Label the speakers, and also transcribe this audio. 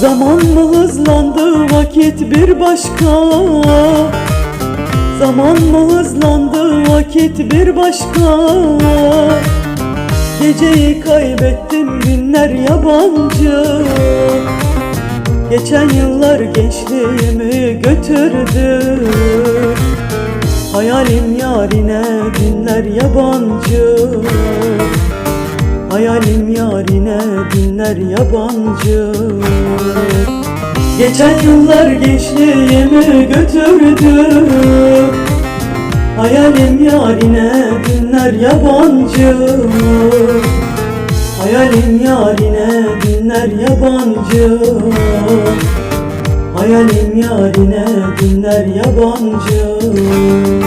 Speaker 1: Zaman mı hızlandı vakit bir başka? Zaman mı hızlandı vakit bir başka? Geceyi kaybettim günler yabancı. Geçen yıllar gençliğimi götürdü. Hayalim yarine günler yabancı. Hayalim yarine günler yabancı Geçen yıllar gençliğimi götürdü. Hayalim yarine günler yabancı. Hayalim yarine günler yabancı. Hayalim yarine günler yabancı